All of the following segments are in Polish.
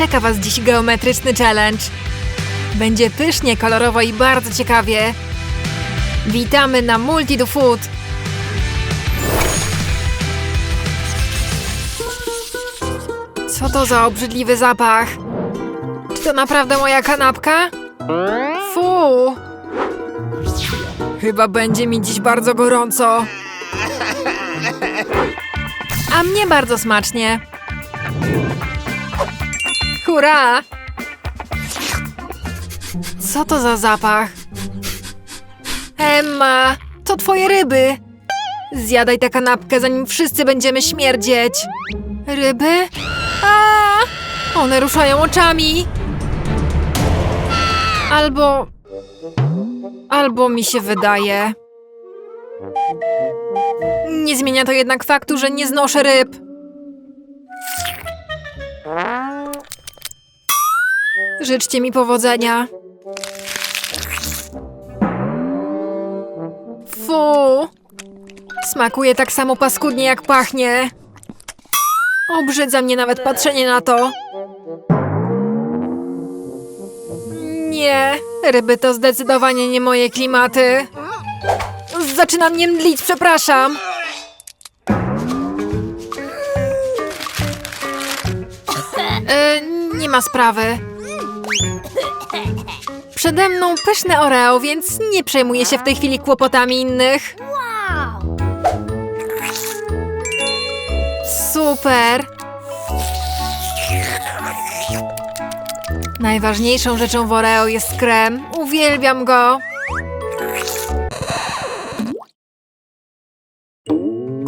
Czeka Was dziś geometryczny challenge. Będzie pysznie, kolorowo i bardzo ciekawie. Witamy na Multi do Food. Co to za obrzydliwy zapach? Czy to naprawdę moja kanapka? Fu! Chyba będzie mi dziś bardzo gorąco. A mnie bardzo smacznie. Hurra! Co to za zapach? Emma, to twoje ryby. Zjadaj tę kanapkę, zanim wszyscy będziemy śmierdzieć. Ryby? A! One ruszają oczami. Albo... Albo mi się wydaje. Nie zmienia to jednak faktu, że nie znoszę ryb. Życzcie mi powodzenia. Fu! Smakuje tak samo paskudnie jak pachnie. Obrzydza mnie nawet patrzenie na to. Nie, ryby to zdecydowanie nie moje klimaty. Zaczynam mnie mdlić, przepraszam. E, nie ma sprawy. Przede mną pyszne Oreo, więc nie przejmuję się w tej chwili kłopotami innych. Super! Najważniejszą rzeczą w Oreo jest krem. Uwielbiam go.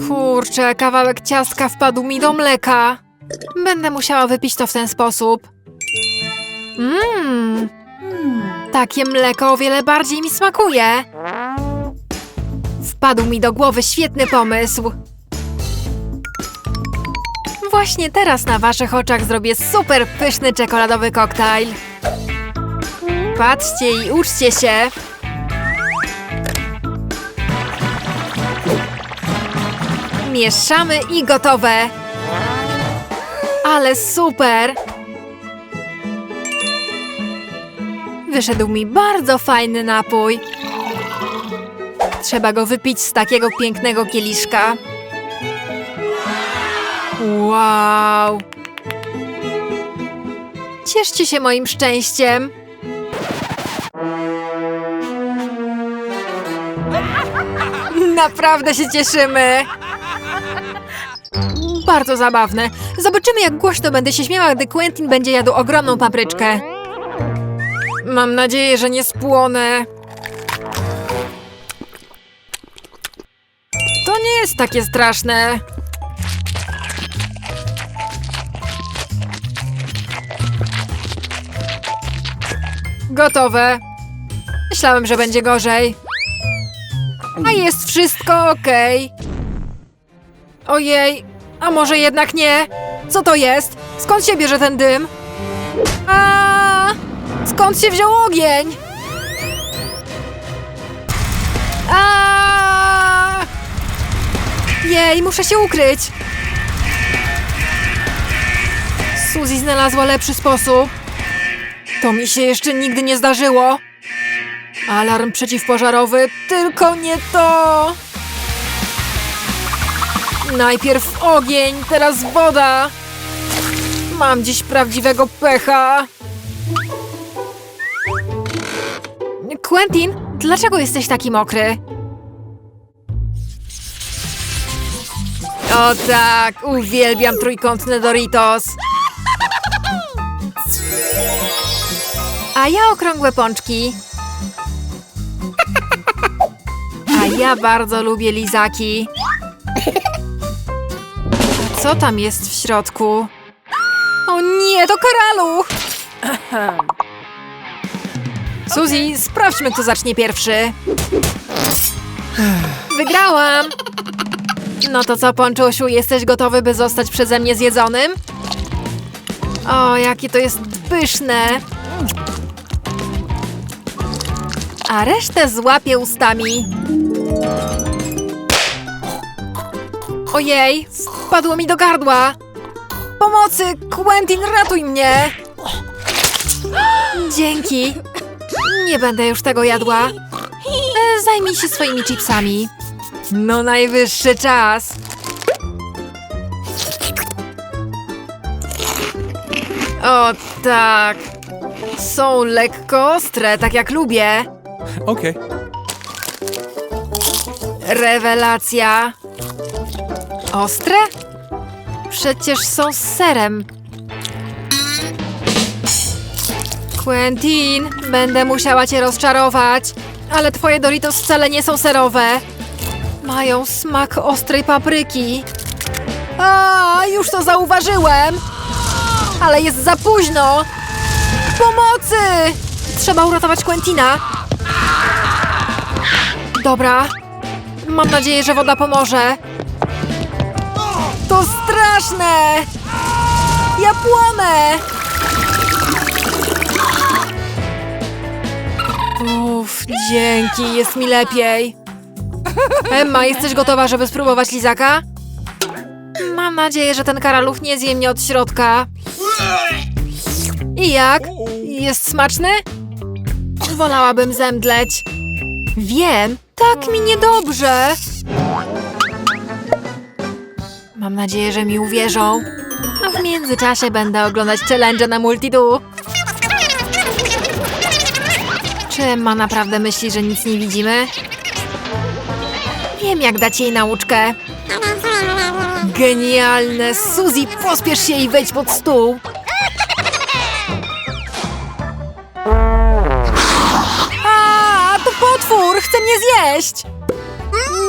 Kurczę, kawałek ciastka wpadł mi do mleka. Będę musiała wypić to w ten sposób. Mmm. Takie mleko o wiele bardziej mi smakuje. Wpadł mi do głowy świetny pomysł. Właśnie teraz na waszych oczach zrobię super pyszny czekoladowy koktajl. Patrzcie i uczcie się. Mieszamy i gotowe. Ale super! Wyszedł mi bardzo fajny napój. Trzeba go wypić z takiego pięknego kieliszka. Wow! Cieszcie się moim szczęściem. Naprawdę się cieszymy. Bardzo zabawne. Zobaczymy, jak głośno będę się śmiała, gdy Quentin będzie jadł ogromną papryczkę. Mam nadzieję, że nie spłonę. To nie jest takie straszne. Gotowe. Myślałem, że będzie gorzej. A jest wszystko ok. Ojej, a może jednak nie? Co to jest? Skąd się bierze ten dym? A! Skąd się wziął ogień? A! Jej, muszę się ukryć. Suzy znalazła lepszy sposób. To mi się jeszcze nigdy nie zdarzyło. Alarm przeciwpożarowy, tylko nie to! Najpierw ogień, teraz woda! Mam dziś prawdziwego pecha! Quentin, dlaczego jesteś taki mokry? O tak, uwielbiam trójkątne Doritos! A ja okrągłe pączki. A ja bardzo lubię lizaki. Co tam jest w środku? O nie, to karaluch! Suzy, sprawdźmy, kto zacznie pierwszy. Wygrałam! No to co, Ponczusiu, jesteś gotowy, by zostać przeze mnie zjedzonym? O, jakie to jest pyszne! A resztę złapię ustami. Ojej, wpadło mi do gardła! Pomocy! Quentin, ratuj mnie! Dzięki. Nie będę już tego jadła. E, Zajmij się swoimi chipsami. No najwyższy czas. O tak. Są lekko ostre, tak jak lubię. Okay. Rewelacja. Ostre? Przecież są z serem. Quentin, będę musiała cię rozczarować, ale twoje Doritos wcale nie są serowe. Mają smak ostrej papryki. A, już to zauważyłem. Ale jest za późno. Pomocy! Trzeba uratować Quentina. Dobra. Mam nadzieję, że woda pomoże. To straszne! Ja płonę! Uff, dzięki, jest mi lepiej. Emma, jesteś gotowa, żeby spróbować lizaka? Mam nadzieję, że ten karaluch nie zje mnie od środka. I jak? Jest smaczny? Wolałabym zemdleć. Wiem, tak mi niedobrze. Mam nadzieję, że mi uwierzą. A w międzyczasie będę oglądać challenge na Multidu. Czy Emma naprawdę myśli, że nic nie widzimy? Wiem, jak dać jej nauczkę. Genialne! Suzy, pospiesz się i wejdź pod stół. A, to potwór! Chce mnie zjeść!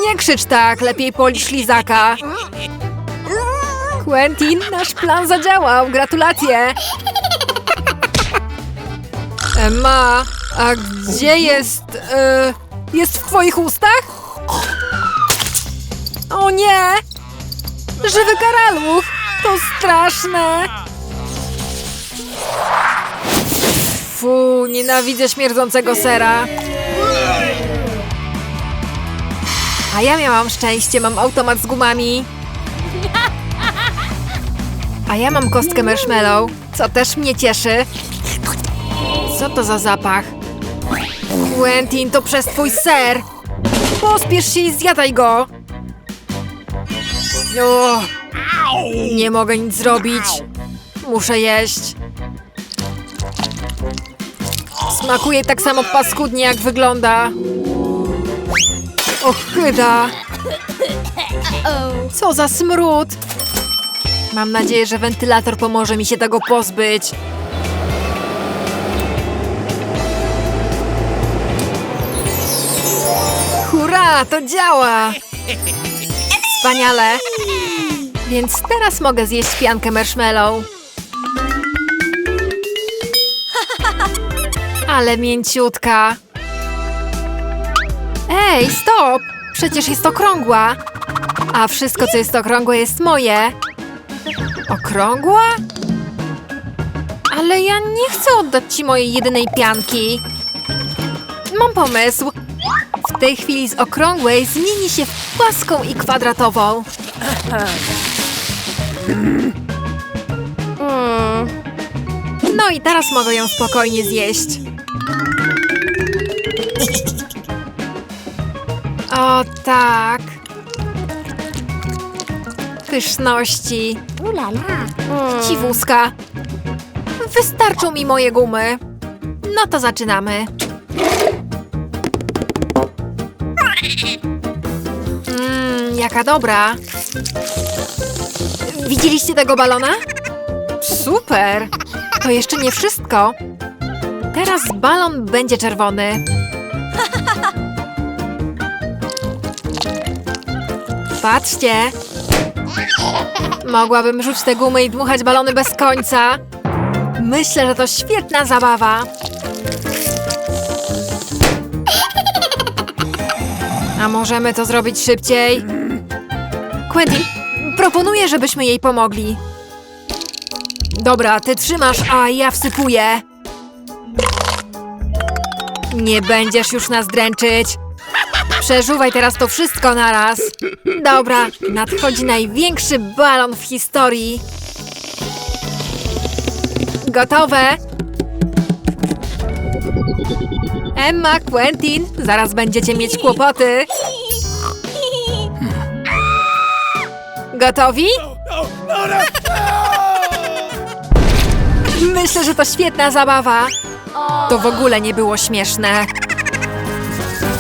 Nie krzycz tak, lepiej polisz lizaka. Quentin, nasz plan zadziałał. Gratulacje! Emma, a gdzie jest... E, jest w twoich ustach? O nie! Żywy karaluch! To straszne! Fu, nienawidzę śmierdzącego sera. A ja miałam szczęście, mam automat z gumami. A ja mam kostkę marshmallow, co też mnie cieszy. Co to za zapach? Quentin, to przez twój ser! Pospiesz się i zjadaj go! O, nie mogę nic zrobić. Muszę jeść. Smakuje tak samo paskudnie, jak wygląda. Ochyda! Co za smród! Mam nadzieję, że wentylator pomoże mi się tego pozbyć. Hurra, to działa! Wspaniale! Więc teraz mogę zjeść piankę marshmallow. Ale mięciutka. Ej, stop! Przecież jest okrągła. A wszystko, co jest okrągłe, jest moje. Okrągła? Ale ja nie chcę oddać ci mojej jedynej pianki. Mam pomysł. W tej chwili z okrągłej zmieni się w płaską i kwadratową. Mm. No i teraz mogę ją spokojnie zjeść. O tak. Pyszności. Ciwuska. Wystarczą mi moje gumy. No to zaczynamy. Jaka dobra. Widzieliście tego balona? Super! To jeszcze nie wszystko. Teraz balon będzie czerwony. Patrzcie. Mogłabym rzucić te gumy i dmuchać balony bez końca. Myślę, że to świetna zabawa. A możemy to zrobić szybciej? Quentin, proponuję, żebyśmy jej pomogli. Dobra, ty trzymasz, a ja wsypuję. Nie będziesz już nas dręczyć. Przeżuwaj teraz to wszystko naraz. Dobra, nadchodzi największy balon w historii. Gotowe? Emma, Quentin, zaraz będziecie mieć kłopoty. Gotowi? Myślę, że to świetna zabawa. To w ogóle nie było śmieszne.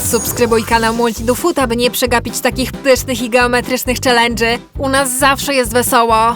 Subskrybuj kanał Multidufoot, aby nie przegapić takich pysznych i geometrycznych challenge'y. U nas zawsze jest wesoło.